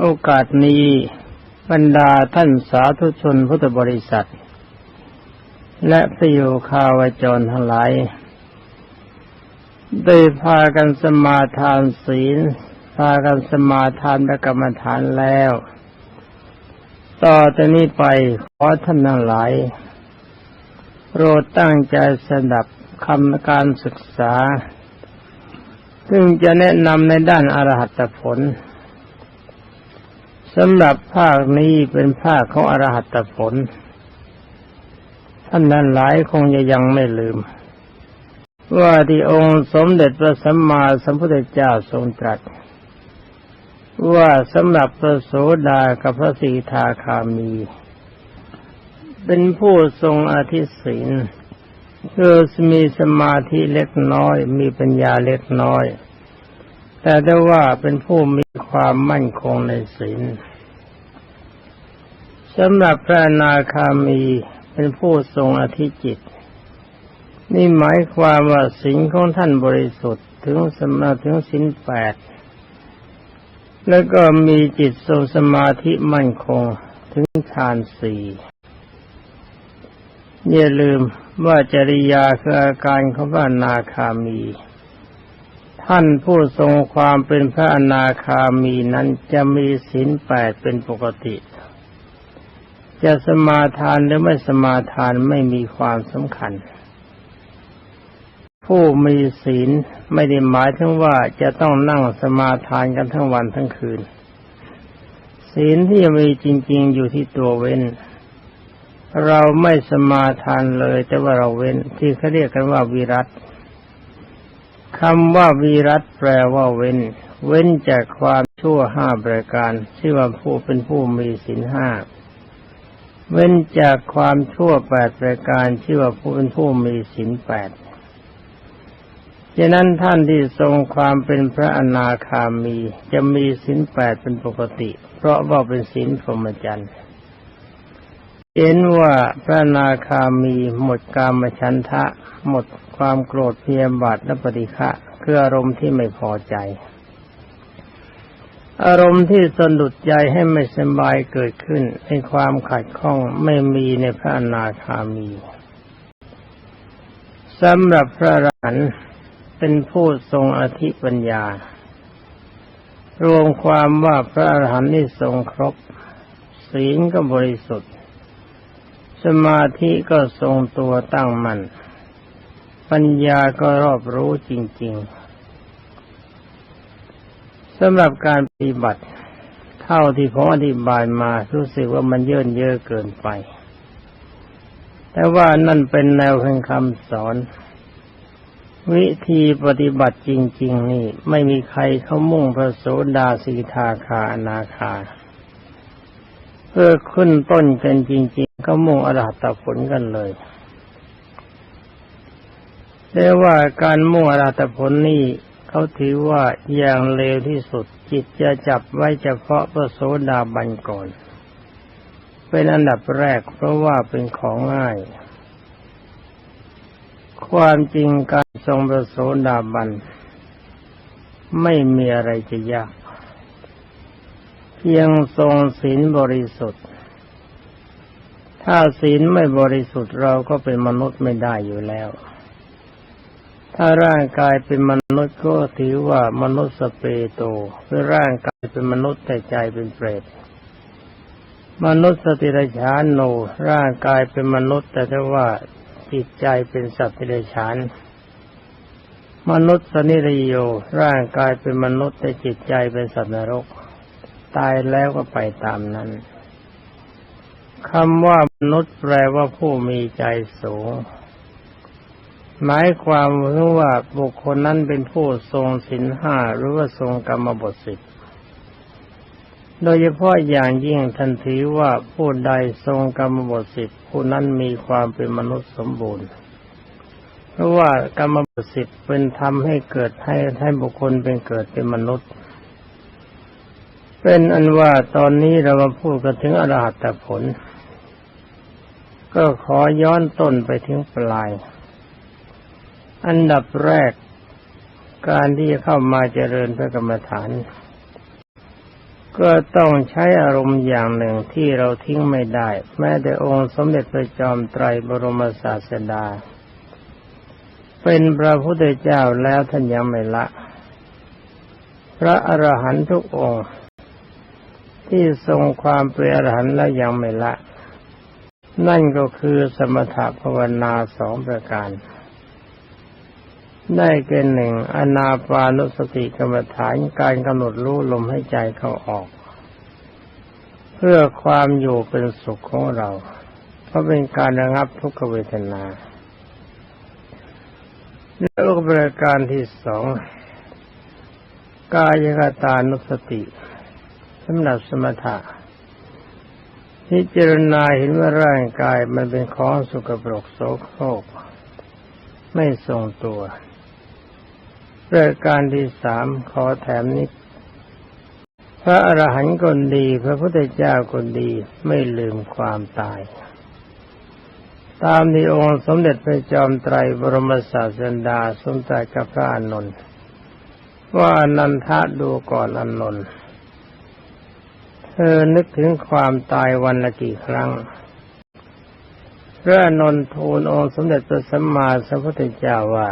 โอกาสนี้บรรดาท่านสาธุชนพุทธบริษัท และประโยคาวจรทั้งหลาย ได้พากันสมาทานศีล พากันสมาทานประกรรมฐานแล้ว ต่อจากนี้ไปขอท่านทั้งหลายโปรดตั้งใจสดับคำการศึกษา ซึ่งจะแนะนำในด้านอรหัตผล สำหรับภาคนี้เป็นภาคของอรหัตผล ท่านนั้นหลายคงจะยังไม่ลืม ว่าที่องค์สมเด็จพระสัมมาสัมพุทธเจ้าทรงตรัส ว่าสำหรับพระโสดากับพระสีทาคามี เป็นผู้ทรงอธิศีลคือมีสมาธิเล็กน้อย มีปัญญาเล็กน้อย แต่ได้ว่าเป็นผู้มีความมั่นคงในศีล สำหรับพระนาคามีเป็นผู้ทรงอธิจิต นี่หมายความว่าศีลของท่านบริสุทธิ์ถึงสมาถึงศีลแปดแล้วก็มีจิตทรงสมาธิมั่นคงถึงฌานสี่อย่าลืมว่าจริยาคืออาการของพระนาคามี ท่านผู้ทรงความเป็นพระอนาคามีนั้นจะมีศีลแปดเป็นปกติ จะสมาทานหรือไม่สมาทานไม่มีความสำคัญ ผู้มีศีลไม่ได้หมายถึงว่าจะต้องนั่งสมาทานกันทั้งวันทั้งคืน ศีลที่มีจริง ๆ อยู่ที่ตัวเว้น เราไม่สมาทานเลย แต่ว่าเราเว้นที่เขาเรียกกันว่าวิรัตคำว่าวิรัตแปลว่าเว้น เว้นจากความชั่วห้าประการชื่อว่าผู้เป็นผู้มีศีลห้า เว้นจากความชั่วแปดประการชื่อว่าผู้เป็นผู้มีศีลแปดฉะนั้นท่านที่ทรงความเป็นพระอนาคามีจะมีศีลแปดเป็นปกติ เพราะว่าเป็นศีลพรหมจรรย์เห็นว่าพระนาคามีหมดกามฉันทะ หมดความโกรธเพียบาทและปฏิฆะคืออารมณ์ที่ไม่พอใจ อารมณ์ที่สนุดใจให้ไม่สบายเกิดขึ้นในความขัดข้องไม่มีในพระอนาคามีสำหรับพระอรหันต์เป็นผู้ทรงอธิปัญญา รวมความว่าพระอรหันต์นี่ทรงครบ ศีลก็บริสุทธิ์ สมาธิก็ทรงตัวตั้งมัน่น ปัญญาก็รอบรู้จริง ๆ สำหรับการปฏิบัติ เท่าที่ผมอธิบายมารู้สึกว่ามันเยินเยอะเกินไป แต่ว่านั่นเป็นแนวแห่งคำสอน วิธีปฏิบัติจริง ๆ นี่ ไม่มีใครเขามุ่งพระโสดาสีทาคาอนาคา เพื่อขึ้นต้นกันจริง ๆ ก็มุ่งอรหัตผลกันเลยแต่ว่าการมุ่งอรหัตผลนี่ เขาถือว่าอย่างเลวที่สุดจิตจะจับไว้เฉพาะพระโสดาบันก่อน เป็นอันดับแรกเพราะว่าเป็นของง่าย ความจริงการทรงประโสดาบัน ไม่มีอะไรจะยาก เพียงทรงศีลบริสุทธิ์ ถ้าศีลไม่บริสุทธิ์เราก็เป็นมนุษย์ไม่ได้อยู่แล้ว ถ้าร่างกายเป็นมนุษย์ก็ถือว่ามนุษย์สเปโตคือร่างกายเป็นมนุษย์แต่ใจเป็นเปรต มนุษย์สติรชานโน ร่างกายเป็นมนุษย์ แต่ถ้าว่าจิตใจเป็นสัตว์เดรัจฉานมนุษย์สนิรโย ร่างกายเป็นมนุษย์แต่จิตใจเป็นสัตว์นรก ตายแล้วก็ไปตามนั้นคำว่ามนุษย์แปลว่าผู้มีใจสูง หมายความว่าบุคคลนั้นเป็นผู้ทรงศีลห้าหรือว่าทรงกรรมบทสิบโดยเฉพาะอย่างยิ่งทันทีว่าผู้ใดทรงกรรมบทสิบผู้นั้นมีความเป็นมนุษย์สมบูรณ์ เพราะว่ากรรมบทสิบเป็นทำให้เกิดให้ให้บุคคลเป็นเกิดเป็นมนุษย์ เป็นอันว่าตอนนี้เรามาพูดกันถึงอรหัตผล ก็ขอย้อนต้นไปถึงปลาย อันดับแรกการที่จะเข้ามาเจริญพระกรรมฐาน ก็ต้องใช้อารมณ์อย่างหนึ่งที่เราทิ้งไม่ได้ แม้แต่องค์สมเด็จพระจอมไตรบรมศาสดา เป็นพระพุทธเจ้าแล้วท่านยังไม่ละ พระอรหันตุกองค์ที่ทรงความเป็นอรหันต์แล้วยังไม่ละ นั่นก็คือสมถภาวนาสองประการ ได้แก่หนึ่งอนาปานุสติกรรมฐานการกำหนดรู้ลมให้ใจเข้าออก เพื่อความอยู่เป็นสุขของเรา เพราะเป็นการระงับทุกขเวทนาแล้วก็ประการที่สองกายกตานุสติสำหรับสมถะพิจารณาเห็นว่าร่างกายมันเป็นของสุกปรกโสโครกไม่ทรงตัว ประการที่สามขอแถมนิด พระอรหันต์คนดี พระพุทธเจ้าคนดีไม่ลืมความตาย ตามที่องค์สมเด็จพระจอมไตรบรมศาสดาสมตรัสกับพระอนนท์ว่านันทะดูก่อนอนนท์เธอนึกถึงความตายวันละกี่ครั้งพระอนนท์ทูลองค์สมเด็จพระสัมมาสัมพุทธเจ้าว่า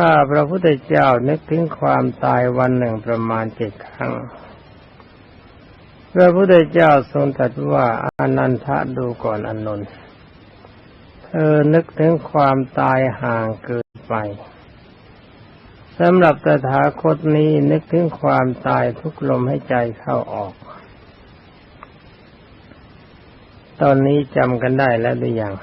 ข้าพระพุทธเจ้านึกถึงความตายวันหนึ่งประมาณเจ็ดครั้ง พระพุทธเจ้าทรงตรัสว่าอานันทะดูก่อนอานนท์เธอนึกถึงความตายห่างเกินไปสำหรับตถาคตนี้นึกถึงความตายทุกลมให้ใจเข้าออก ตอนนี้จำกันได้แล้วหรือยัง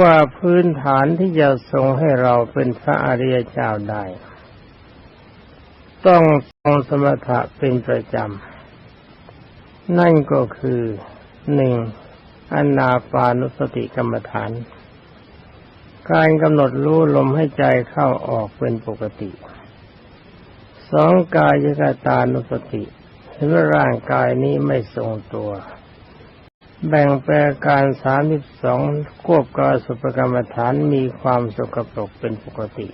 ว่าพื้นฐานที่จะทรงให้เราเป็นพระอริยเจ้าได้ ต้องทรงสมถะเป็นประจำ นั่นก็คือหนึ่งอนาปานุสติกรรมฐาน การกำหนดรู้ลมให้ใจเข้าออกเป็นปกติสองกายกตานุสติเห็นว่าร่างกายนี้ไม่ทรงตัว แบ่งแปลการสามสิบสองควบกายสุปกรรมฐานมีความสกปรกเป็นปกติ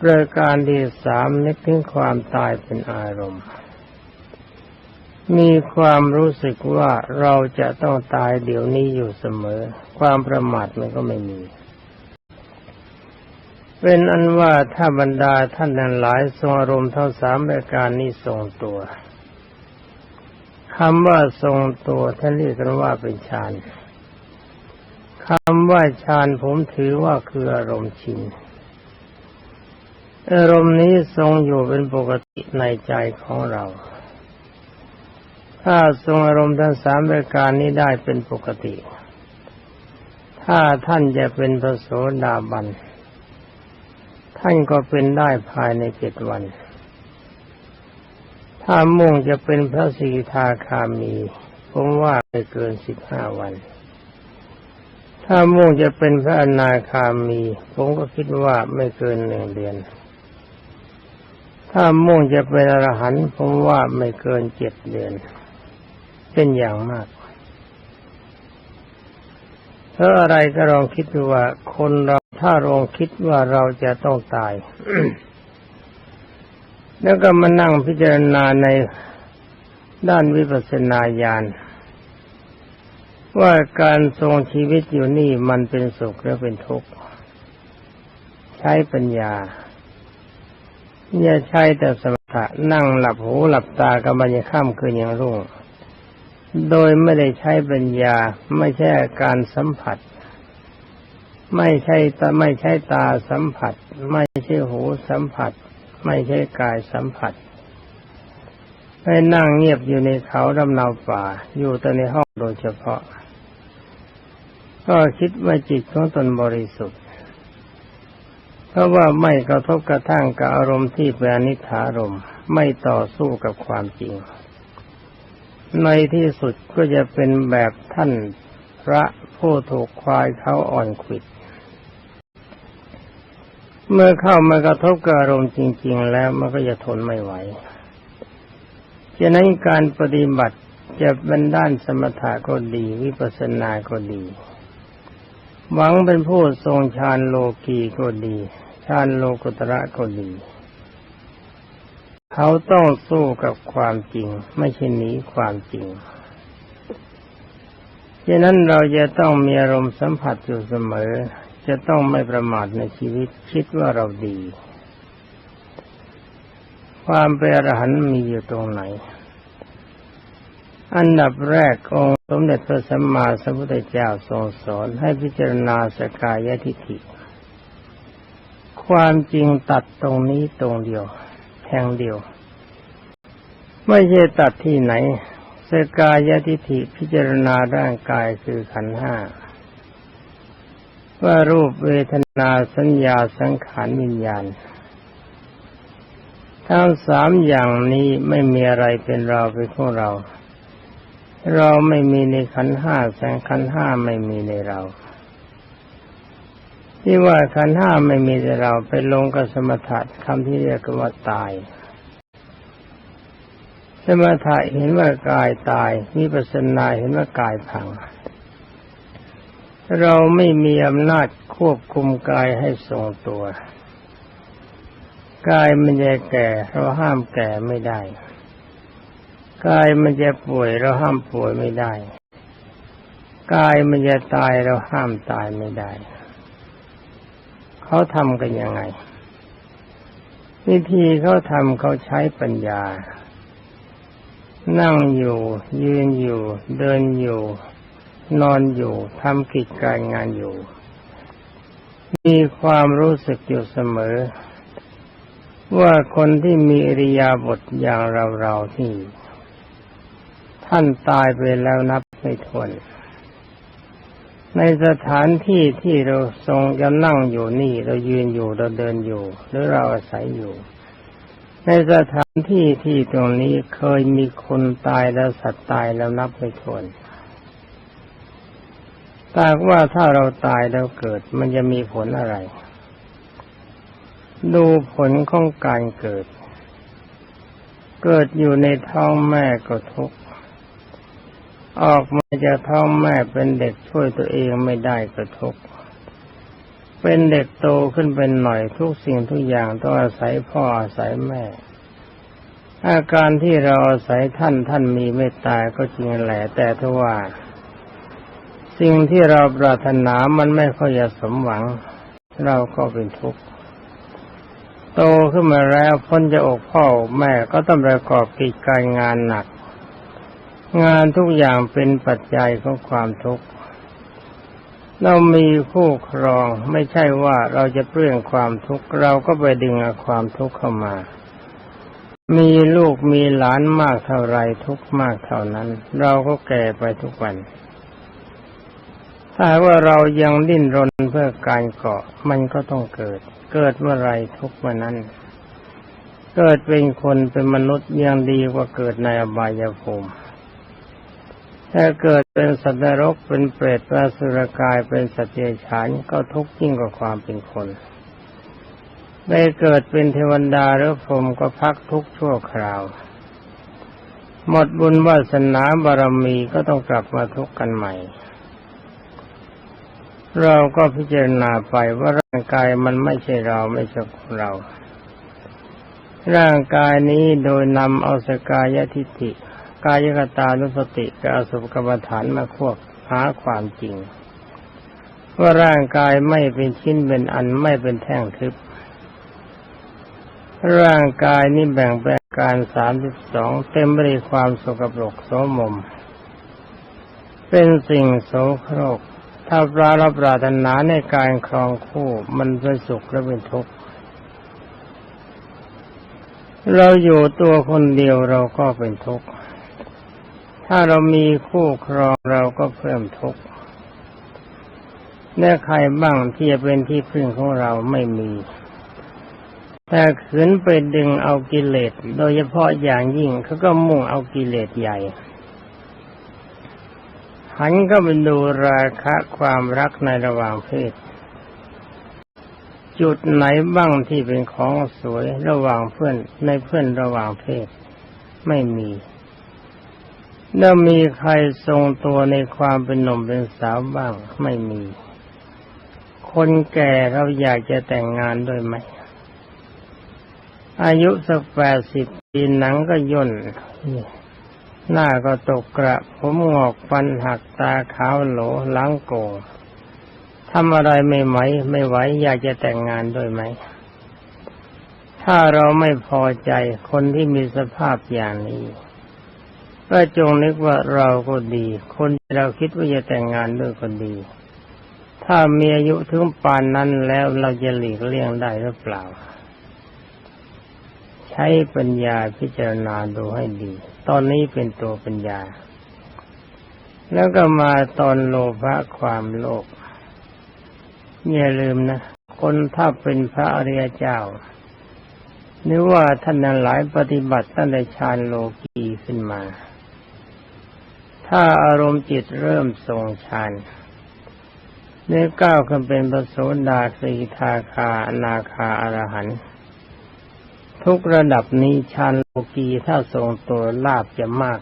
ประการที่สามนึกถึงความตายเป็นอารมณ์ มีความรู้สึกว่าเราจะต้องตายเดี๋ยวนี้อยู่เสมอ ความประมาทมันก็ไม่มี เป็นอันว่าถ้าบรรดาท่านทั้งหลายทรงอารมณ์ทั้งสามรายการนี้ทรงตัว คำว่าทรงตัวท่านเรียกกันว่าเป็นฌานคำว่าฌานผมถือว่าคืออารมณ์ชินอารมณ์นี้ทรงอยู่เป็นปกติในใจของเรา ถ้าทรงอารมณ์ทั้งสามรายการนี้ได้เป็นปกติ ถ้าท่านจะเป็นพระโสดาบัน ท่านก็เป็นได้ภายในเจ็ดวัน ถ้ามุ่งจะเป็นพระสีทาคามี ผมว่าไม่เกินสิบห้าวัน ถ้ามุ่งจะเป็นพระอนาคามี ผมก็คิดว่าไม่เกินหนึ่งเดือน ถ้ามุ่งจะเป็นอรหันต์ผมว่าไม่เกินเจ็ดเดือน เป็นอย่างมากเพราะอะไรก็ลองคิดดูว่าคนเราถ้าลองคิดว่าเราจะต้องตาย แล้วก็มานั่งพิจารณาในด้านวิปัสสนาญาณว่าการทรงชีวิตอยู่นี่มันเป็นสุขหรือเป็นทุกข์ใช้ปัญญาอย่าใช้แต่สมถะนั่งหลับหูหลับตากับมันยังข้ามคืนยังรุ่ง โดยไม่ได้ใช้ปัญญาไม่ใช่การสัมผัส ไม่ใช่ตาไม่ใช่ตาสัมผัส ไม่ใช่หูสัมผัส ไม่ใช่กายสัมผัสให้นั่งเงียบอยู่ในเขาดำนาป่า อยู่แต่ในห้องโดยเฉพาะ ก็คิดว่าจิตของตนบริสุทธิ์ เพราะว่าไม่กระทบกระทั่งกับอารมณ์ที่เป็นอนิถารมไม่ต่อสู้กับความจริง ในที่สุดก็จะเป็นแบบท่านพระผู้ถูกควายเขาอ่อนขิด เมื่อเข้ามากระทบกับอารมณ์จริง ๆ แล้วมันก็จะทนไม่ไหวฉะนั้นการปฏิบัติจะเป็นด้านสมถะก็ดี วิปัสสนาก็ดี หวังเป็นผู้ทรงฌานโลกีก็ดีฌานโลกุตระก็ดี เขาต้องสู้กับความจริง ไม่ใช่หนีความจริงฉะนั้นเราจะต้องมีอารมณ์สัมผัสอยู่เสมอ จะต้องไม่ประมาทในชีวิตคิดว่าเราดี ความเป็นอรหันต์มีอยู่ตรงไหน อันดับแรกองค์สมเด็จพระสัมมาสัมพุทธเจ้าทรงสอนให้พิจารณาสกายทิฏฐิ ความจริงตัดตรงนี้ตรงเดียวแห่งเดียว ไม่ใช่ตัดที่ไหนสกายทิฏฐิพิจารณาร่างกายคือขันห้า ว่ารูปเวทนาสัญญาสังขารวิญญาณ ทั้งสามอย่างนี้ไม่มีอะไรเป็นเราเป็นของเรา เราไม่มีในขันห้าแสงขันห้าไม่มีในเรา ที่ว่าขันห้าไม่มีในเราไปลงกับสมถะคำที่เรียกว่าตายสมถะเห็นว่ากายตายมีปัสนาเห็นว่ากายพัง เราไม่มีอำนาจควบคุมกายให้ทรงตัว กายมันจะแก่เราห้ามแก่ไม่ได้ กายมันจะป่วยเราห้ามป่วยไม่ได้ กายมันจะตายเราห้ามตายไม่ได้ เขาทำกันยังไง วิธีเขาทำเขาใช้ปัญญา นั่งอยู่ ยืนอยู่ เดินอยู่ นอนอยู่ทำกิจการงานอยู่ มีความรู้สึกอยู่เสมอ ว่าคนที่มีอริยาบทอย่างเราเราที่ ท่านตายไปแล้วนับไม่ถ้วนในสถานที่ที่เราทรงจะนั่งอยู่นี่เรายืนอยู่เราเดินอยู่ หรือเราอาศัยอยู่ ในสถานที่ที่ตรงนี้เคยมีคนตายแล้วสัตว์ตายแล้วนับไม่ถ้วน ถ้าว่าถ้าเราตายแล้วเกิด มันจะมีผลอะไร ดูผลของการเกิด เกิดอยู่ในท้องแม่ก็ทุกข์ออกมาจากท้องแม่เป็นเด็กช่วยตัวเองไม่ได้ก็ทุกข์เป็นเด็กโตขึ้นเป็นหน่อยทุกสิ่งทุกอย่างต้องอาศัยพ่ออาศัยแม่ อาการที่เราอาศัยท่านท่านมีเมตตาก็จริงแหละแต่ถ้าว่า สิ่งที่เราปรารถนามันไม่ค่อยจะสมหวัง เราก็เป็นทุกข์โตขึ้นมาแล้วพ้นจะอกพ่อแม่ก็ต้องประกอบกิจการงานหนัก งานทุกอย่างเป็นปัจจัยของความทุกข์เรามีคู่ครองไม่ใช่ว่าเราจะเปลื้องความทุกข์เราก็ไปดึงเอาความทุกข์เข้ามา มีลูกมีหลานมากเท่าไรทุกข์มากเท่านั้น เราก็แก่ไปทุกวัน ถ้าว่าเรายังดิ้นรนเพื่อการเกาะมันก็ต้องเกิด เกิดเมื่อไรทุกเมื่อนั้น เกิดเป็นคนเป็นมนุษย์ยังดีกว่าเกิดในอบายภูมิถ้าเกิดเป็นสัตว์นรกเป็นเปรตเป็นสุรกายเป็นสัตว์เดรัจฉานก็ทุกข์ยิ่งกว่าความเป็นคนได้เกิดเป็นเทวดาหรือพรหมก็พักทุกข์ชั่วคราว หมดบุญวาสนาบารมีก็ต้องกลับมาทุกข์กันใหม่ เราก็พิจารณาไปว่าร่างกายมันไม่ใช่เราไม่ใช่ของเรา ร่างกายนี้โดยนำเอาสกายทิฏฐิกายกตานุสติกับอสุภกรรมฐานมาควบหาความจริง ว่าร่างกายไม่เป็นชิ้นเป็นอันไม่เป็นแท่งทึบ ร่างกายนี้แบ่งแปลงการสามสิบสองเต็มไปด้วยความสกปรกโสมม เป็นสิ่งโสโครก ถ้าปรารับปรารถนาในการครองคู่มันเป็นสุขและเป็นทุกข์เราอยู่ตัวคนเดียวเราก็เป็นทุกข์ถ้าเรามีคู่ครองเราก็เพิ่มทุกข์แน่ใครบ้างที่จะเป็นที่พึ่งของเราไม่มี แต่ขืนไปดึงเอากิเลส โดยเฉพาะอย่างยิ่งเขาก็มุ่งเอากิเลสใหญ่ หันก็ไปดูราคะความรักในระหว่างเพศ จุดไหนบ้างที่เป็นของสวยระหว่างเพื่อนในเพื่อนระหว่างเพศ ไม่มีแล้วมีใครทรงตัวในความเป็นหนุ่มเป็นสาวบ้างไม่มี คนแก่เราอยากจะแต่งงานด้วยไหม อายุสักแปดสิบปีหนังก็ย่น หน้าก็ตกกระ ผมงอกฟันหักตาขาวโหลหลังโกงทำอะไรไม่ไหมไม่ไหวอยากจะแต่งงานด้วยไหม ถ้าเราไม่พอใจคนที่มีสภาพอย่างนี้ ก็จงนึกว่าเราก็ดี คนที่เราคิดว่าจะแต่งงานด้วยก็ดี ถ้ามีอายุถึงปานนั้นแล้วเราจะหลีกเลี่ยงได้หรือเปล่า ใช้ปัญญาพิจารณาดูให้ดี ตอนนี้เป็นตัวปัญญา แล้วก็มาตอนโลภะความโลภอย่าลืมนะ คนถ้าเป็นพระอริยเจ้านึกว่าท่านหลายปฏิบัติตั้งแต่ฌานโลกีขึ้นมา ถ้าอารมณ์จิตเริ่มทรงฌานเนื้อก้าวขึ้นเป็นปโสดาสีทาคาอนาคาอรหันต์ ทุกระดับนี้ฌานโลกีถ้าทรงตัวลาบจะมาก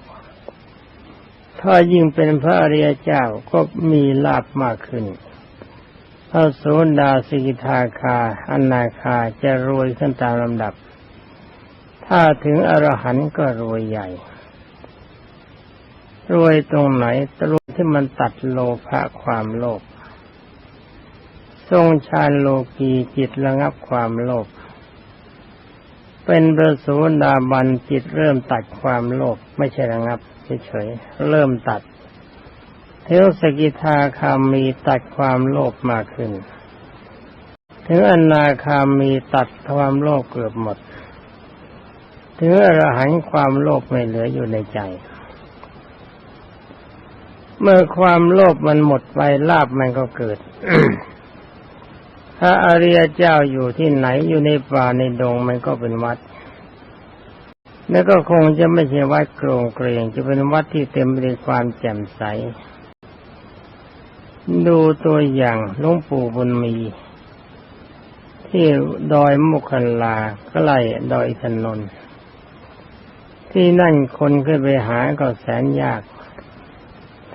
ถ้ายิ่งเป็นพระอริยเจ้าก็มีลาบมากขึ้นพระโสดาสีทาคาอนาคาจะรวยขึ้นตามลำดับ ถ้าถึงอรหันต์ก็รวยใหญ่ รวยตรงไหนรวยที่มันตัดโลภะความโลภทรงฌานโลกีจิตระงับความโลภ เป็นประสูดาบันจิตเริ่มตัดความโลภไม่ใช่ระงับเฉยๆเริ่มตัด เทวสกิทาคามีตัดความโลภมากขึ้น ถึงอนาคามีตัดความโลภเกือบหมด ถึงอรหันต์ความโลภไม่เหลืออยู่ในใจ เมื่อความโลภมันหมดไปลาบมันก็เกิด พระอริยเจ้าอยู่ที่ไหนอยู่ในป่าในดงมันก็เป็นวัด แล้วก็คงจะไม่ใช่วัดโกรงเกรงจะเป็นวัดที่เต็มไปด้วยความแจ่มใส ดูตัวอย่างหลวงปู่บุญมี ที่ดอยมุคันลาใกล้ดอยถนนที่นั่นคนขึ้นไปหาก็แสนยาก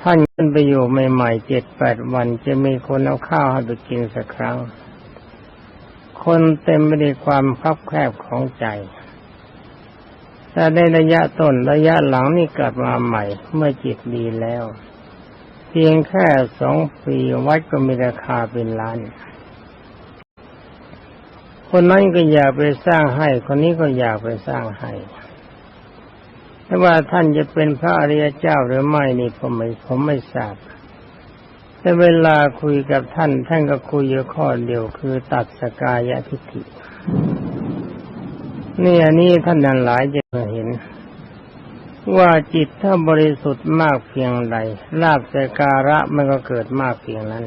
ท่านขึ้นไปอยู่ใหม่ๆเจ็ดแปดวันจะมีคนเอาข้าวให้ไปกินสักครั้ง คนเต็มไปด้วยความคับแคบของใจ แต่ในระยะต้นระยะหลังนี่กลับมาใหม่ เมื่อจิตดีแล้ว เพียงแค่สองปีวัดก็มีราคาเป็นล้าน คนนั้นก็อยากไปสร้างให้ คนนี้ก็อยากไปสร้างให้แต่ว่าท่านจะเป็นพระอริยเจ้าหรือไม่นี่ผมไม่ผมไม่ทราบ แต่เวลาคุยกับท่านท่านก็คุยอยู่ข้อเดียวคือตัดสกายทิฏฐินี่อันนี้ท่านนั้นหลายจะเห็น ว่าจิตถ้าบริสุทธิ์มากเพียงใดลาบสการะมันก็เกิดมากเพียงนั้น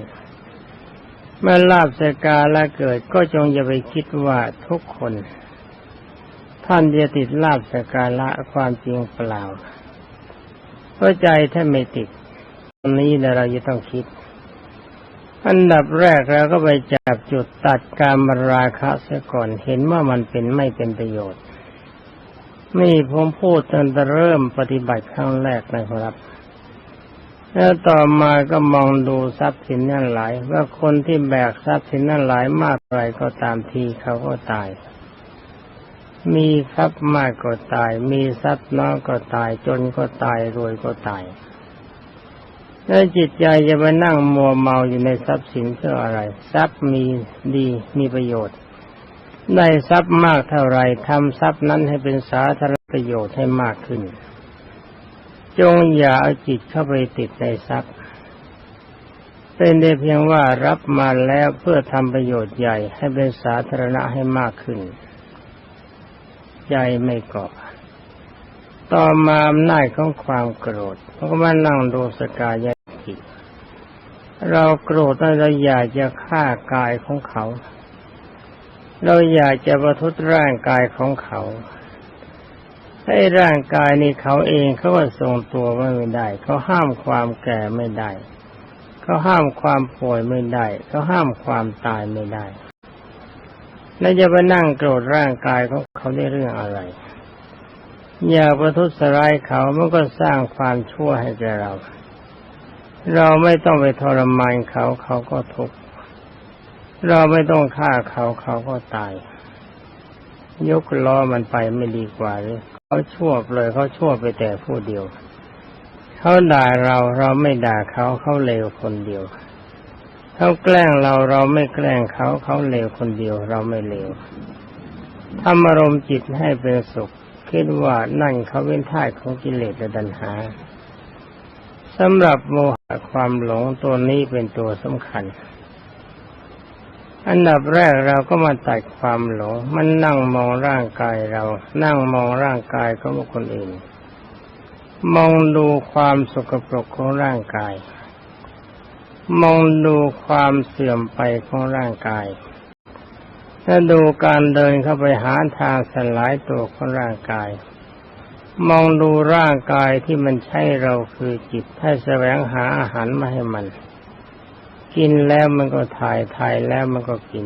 เมื่อลาบสการะเกิดก็จงอย่าไปคิดว่าทุกคน ท่านจะติดลาบสการะความจริงเปล่าเพราะใจท่านไม่ติดตรงนี้เราจะต้องคิด อันดับแรกเราก็ไปจับจุดตัดการมราคะเสียก่อนเห็นว่ามันเป็นไม่เป็นประโยชน์ นี่ผมพูดตั้งแต่เริ่มปฏิบัติครั้งแรกนะครับ แล้วต่อมาก็มองดูทรัพย์สินนั่นหลาย ว่าคนที่แบกทรัพย์สินนั่นหลายมากไรก็ตามทีเขาก็ตาย มีทรัพย์มากก็ตาย มีทรัพย์น้อยก็ตาย จนก็ตายรวยก็ตาย แล้วจิตใจจะไปนั่งมัวเมาอยู่ในทรัพย์สินเพื่ออะไร ทรัพย์มีดีมีประโยชน์ได้ทรัพย์มากเท่าไรทำทรัพย์นั้นให้เป็นสาธารณประโยชน์ให้มากขึ้น จงอย่าเอาจิตเข้าไปติดในทรัพย์ เป็นได้เพียงว่ารับมาแล้วเพื่อทำประโยชน์ใหญ่ให้เป็นสาธารณะให้มากขึ้น ใจไม่เกาะต่อมาอำนาจของความโกรธเขาก็มานั่งดูสกายทิ เราโกรธเราอยากจะฆ่ากายของเขา เราอยากจะประทุษร่างกายของเขาให้ร่างกายนี้เขาเองเขาก็ทรงตัวไม่ได้ เขาห้ามความแก่ไม่ได้ เขาห้ามความป่วยไม่ได้ เขาห้ามความตายไม่ได้ แล้วจะไปนั่งโกรธร่างกายของเขาได้เรื่องอะไร อย่าประทุษร้ายเขามันก็สร้างความชั่วให้แก่เรา เราไม่ต้องไปทรมานเขาเขาก็ทุกข์เราไม่ต้องฆ่าเขาเขาก็ตาย ยกล้อมันไปไม่ดีกว่าหรือเขาชั่วเลยเขาชั่วไปแต่ผู้เดียวเขาด่าเราเราไม่ด่าเขาเขาเลวคนเดียวเขาแกล้งเราเราไม่แกล้งเขาเขาเลวคนเดียวเราไม่เลวทำอารมณ์จิตให้เป็นสุขคิดว่านั่นเขาเป็นท่ายของกิเลสและดัณหา สำหรับโมหะความหลงตัวนี้เป็นตัวสำคัญ อันดับแรกเราก็มาตัดความหลง มันนั่งมองร่างกายเรา นั่งมองร่างกายของคนอื่น มองดูความสกปรกของร่างกาย มองดูความเสื่อมไปของร่างกายถ้าดูการเดินเข้าไปหาทางสลายตัวของร่างกาย มองดูร่างกายที่มันใช่เราคือจิตให้แสวงหาอาหารมาให้มัน กินแล้วมันก็ถ่ายถ่ายแล้วมันก็กิน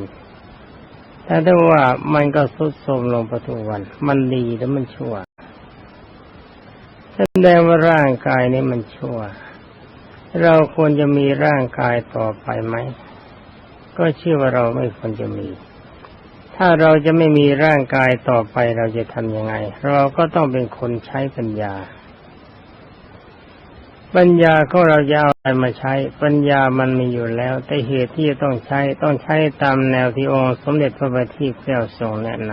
แต่ถ้าว่ามันก็สุดโทรมลงไปทุวัน มันดีแล้วมันชั่วแสดงว่าร่างกายนี้มันชั่ว เราควรจะมีร่างกายต่อไปไหม ก็เชื่อว่าเราไม่ควรจะมี ถ้าเราจะไม่มีร่างกายต่อไปเราจะทำยังไง เราก็ต้องเป็นคนใช้ปัญญา ปัญญาของเราจะเอาอะไรมาใช้ ปัญญามันมีอยู่แล้ว แต่เหตุที่จะต้องใช้ต้องใช้ตามแนวที่องค์สมเด็จพระบัณฑิตแก้วทรงแนะน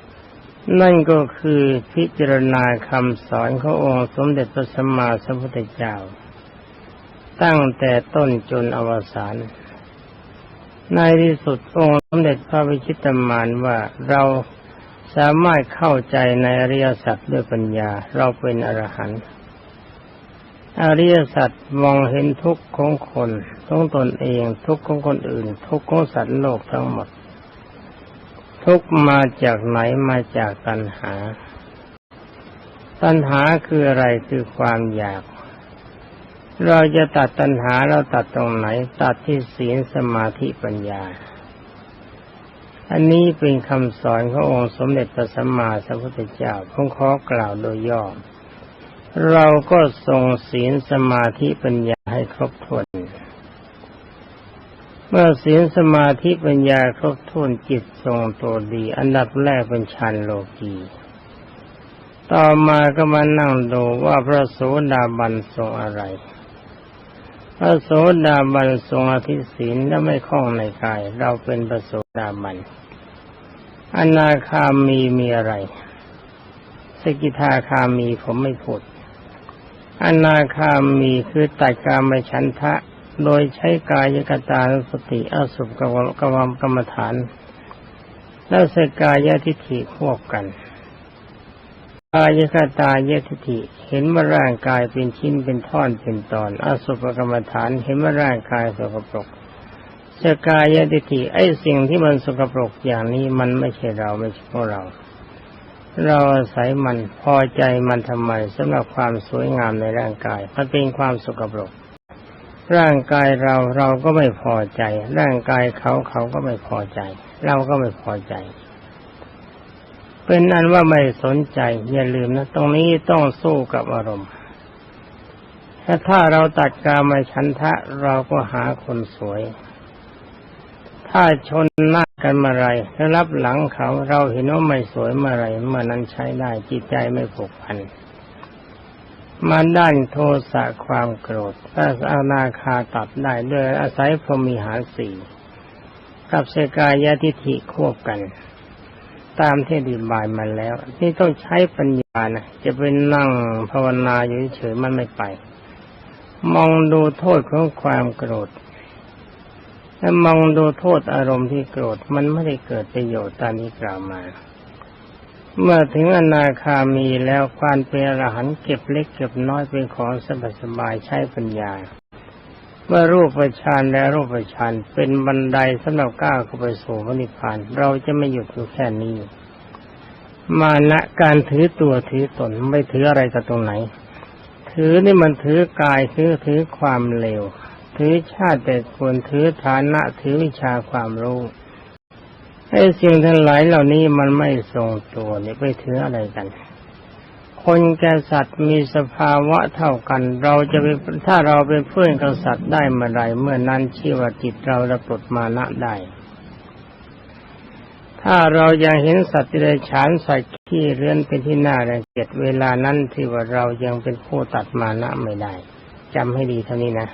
ำนั่นก็คือพิจารณาคำสอนขององค์สมเด็จพระสัมมาสัมพุทธเจ้า ตั้งแต่ต้นจนอวสาน ในที่สุดองค์สมเด็จพระวิชิตามานว่าเราสามารถเข้าใจในอริยสัจด้วยปัญญา เราเป็นอรหันต์อริยสัจมองเห็นทุกข์ของคนทุกตนเอง ทุกข์ของคนอื่น ทุกข์ของสัตว์โลกทั้งหมด ทุกมาจากไหนมาจากตัณหา ตัณหาคืออะไรคือความอยาก เราจะตัดตัณหาเราตัดตรงไหน ตัดที่ศีลสมาธิปัญญา อันนี้เป็นคำสอนขององค์สมเด็จพระสัมมาสัมพุทธเจ้าผมขอกล่าวโดยย่อเราก็ทรงศีลสมาธิปัญญาให้ครบถ้วน เมื่อศีลสมาธิปัญญาครบถ้วนจิตทรงตัวดี อันดับแรกเป็นฌานโลกีต่อมาก็มานั่งดูว่าพระโสดาบันทรงอะไร พระโสดาบันทรงอธิศีลและไม่คล้องในกาย เราเป็นพระโสดาบันอนาคามีมีอะไร สกิทาคามีผมไม่พูดอนาคามีคือตัดกามฉันทะ โดยใช้กายกตาสติอสุภกวกวมกรรมฐาน แล้วสกายทิฏฐิควบกัน กายคตายทิฏฐิเห็นว่าร่างกายเป็นชิ้นเป็นท่อนเป็นตอนอสุภกรรมฐานเห็นว่าร่างกายสกปรกสกายทิฏฐิไอ้สิ่งที่มันสกปรกอย่างนี้มันไม่ใช่เราไม่ใช่พวกเรา เราอาศัยมันพอใจมันทำไมสำหรับความสวยงามในร่างกาย มันเป็นความสกปรก ร่างกายเราเราก็ไม่พอใจ ร่างกายเขาเขาก็ไม่พอใจ เราก็ไม่พอใจ เป็นนั้นว่าไม่สนใจ อย่าลืมนะ ตรงนี้ต้องสู้กับอารมณ์ถ้าถ้าเราตัดกามาชันทะเราก็หาคนสวย ถ้าชนหน้ากันมื่อไรแล้วรับหลังเขาเราเห็นว่าไม่สวยมื่อไรเมื่อนั้นใช้ได้จิตใจไม่ผูกพันมาด้านโทสะความโกรธถ้าอานาคาตัดได้ด้วยอาศัยพรหมีหารสี่กับเสกายะทิฏฐิควบกัน ตามที่อธิบายมาแล้วที่ต้องใช้ปัญญานะจะเป็นนั่งภาวนาอยู่เฉยมันไม่ไป มองดูโทษของความโกรธถ้ามองดูโทษอารมณ์ที่โกรธมันไม่ได้เกิดประโยชน์ตามนี้กล่าวมา เมื่อถึงอนาคามีแล้วความเป็นอรหันต์เก็บเล็กเก็บน้อยเป็นของสบายสบายใช้ปัญญา เมื่อรูปประชานและรูปประชานเป็นบันไดสำหรับก้าวเข้าไปสู่พระนิพพาน เราจะไม่หยุดอยู่แค่นี้ มานะการถือตัวถือตนไม่ถืออะไรกับตรงไหน ถือนี่มันถือกายถือถือความเลวถือชาติแต่ควรถือฐานะถือวิชาความรู้ไอ้สิ่งทั้งหลายเหล่านี้มันไม่ทรงตัวนี่ไปถืออะไรกัน คนแก่สัตว์มีสภาวะเท่ากัน เราจะไปถ้าเราเป็นเพื่อนกับสัตว์ได้เมื่อไรเมื่อนั้นชื่ว่าจิตเราระปลดมานะได้ ถ้าเรายังเห็นสัตว์เดรัจฉานสัตว์ขี้เรือนเป็นที่น่ารังเกียจเวลานั้นที่ว่าเรายังเป็นผู้ตัดมานะไม่ได้จำให้ดีเท่านี้นะ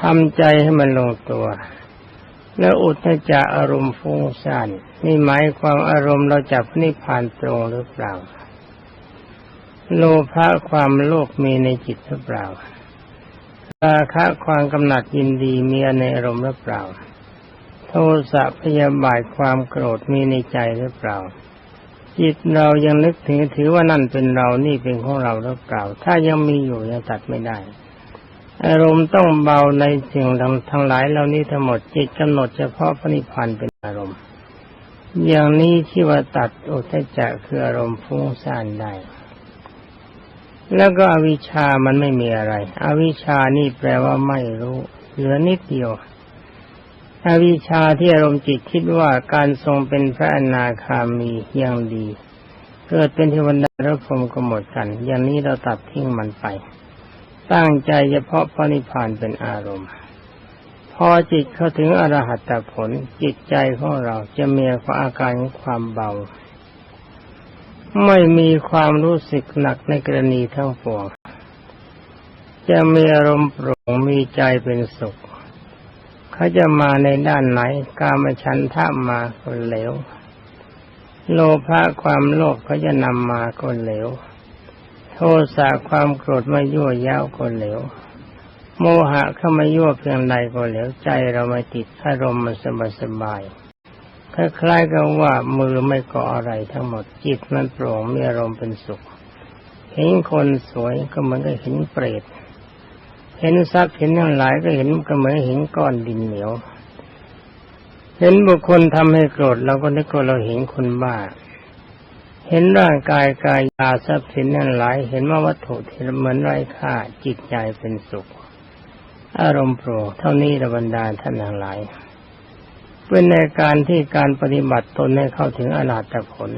ทำใจให้มันลงตัว แล้วอุทจจะอารมณ์ฟุ้งซ่านนี่หมายความอารมณ์เราจับนิพพานตรงหรือเปล่า โลภะความโลภมีในจิตหรือเปล่า ราคะความกำหนัดยินดีมีในอารมณ์หรือเปล่า โทสะพยาบาทความโกรธมีในใจหรือเปล่า จิตเรายังนึกถึงถือว่านั่นเป็นเรานี่เป็นของเราหรือเปล่า ถ้ายังมีอยู่ยังตัดไม่ได้ อารมณ์ต้องเบาในสิ่งทั้งหลายเหล่านี้ทั้งหมดจิตกำหนดเฉพาะพระนิพพานเป็นอารมณ์ อย่างนี้ที่ว่าตัดอุทจจะคืออารมณ์ฟุ้งซ่านได้ แล้วก็อวิชามันไม่มีอะไร อวิชานี่แปลว่าไม่รู้ เหลือนิดเดียว อวิชาที่อารมณ์จิตคิดว่าการทรงเป็นพระอนาคามียังดี เกิดเป็นเทวดาและพรหมก็หมดกัน อย่างนี้เราตัดทิ้งมันไป ตั้งใจเฉพาะพระนิพพานเป็นอารมณ์ พอจิตเข้าถึงอรหัตผลจิตใจของเราจะมีอาการความเบา ไม่มีความรู้สึกหนักในกรณีทั้งปวงจะมีอารมณ์โปร่งมีใจเป็นสุข เขาจะมาในด้านไหน กามฉันทะมาก็เหลว โลภะความโลภเขาจะนำมาก็เหลว โทสะความโกรธมายั่วย้าวก็เหลว โมหะเข้ามายั่วเพียงใดก็เหลวใจเราไม่ติดอารมณ์มันสบายสบาย ถ้าคล้ายกับว่ามือไม่ก่ออะไรทั้งหมดจิตมันโปร่งมีอารมณ์เป็นสุข เห็นคนสวยก็เหมือนกับเห็นเปรตเห็นทรัพย์เห็นทั้งหลายก็เห็นก็เหมือนเห็นก้อนดินเหนียว เห็นบุคคลทำให้โกรธเราก็นึกว่าเราเห็นคนบ้า เห็นร่างกายกายยาทรัพย์สินทั้งหลาย เห็นว่าวัตถุที่เหมือนไร้ค่าจิตใจเป็นสุข อารมณ์โปร่งเท่านี้ระบรรดาท่านทั้งหลาย เป็นในการที่การปฏิบัติตนให้เข้าถึงอรหัตผล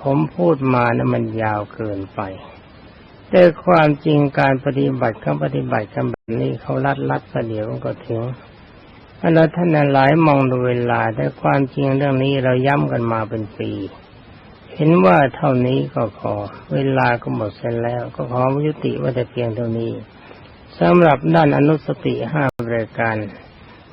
ผมพูดมานะมันยาวเกินไป แต่ความจริงการปฏิบัติคำปฏิบัติคำแบบนี้เขาลัดลัดประเดี๋ยวก็ถึงอันนั้นท่านหลายมองดูเวลา แต่ความจริงเรื่องนี้เราย้ำกันมาเป็นปี เห็นว่าเท่านี้ก็พอเวลาก็หมดเส้นแล้ว ก็ขอยุติว่าแต่เพียงเท่านี้สำหรับด้านอนุสติห้ารายการ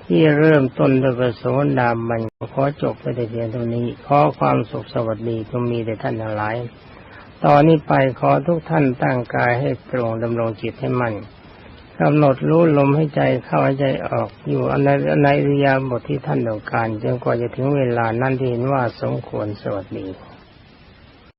ที่เริ่มต้นโดยประโสดาบันขอจบไปแต่เพียงเท่านี้ ขอความสุขสวัสดีก็มีแต่ท่านทั้งหลาย ตอนนี้ไปขอทุกท่านตั้งกายให้ตรงดำรงจิตให้มันกำหนดรู้ลมให้ใจเข้าใจออกอยู่ในในริยาบถที่ท่านต้องการจนกว่าจะถึงเวลานั้นที่เห็นว่าสมควรสวัสดี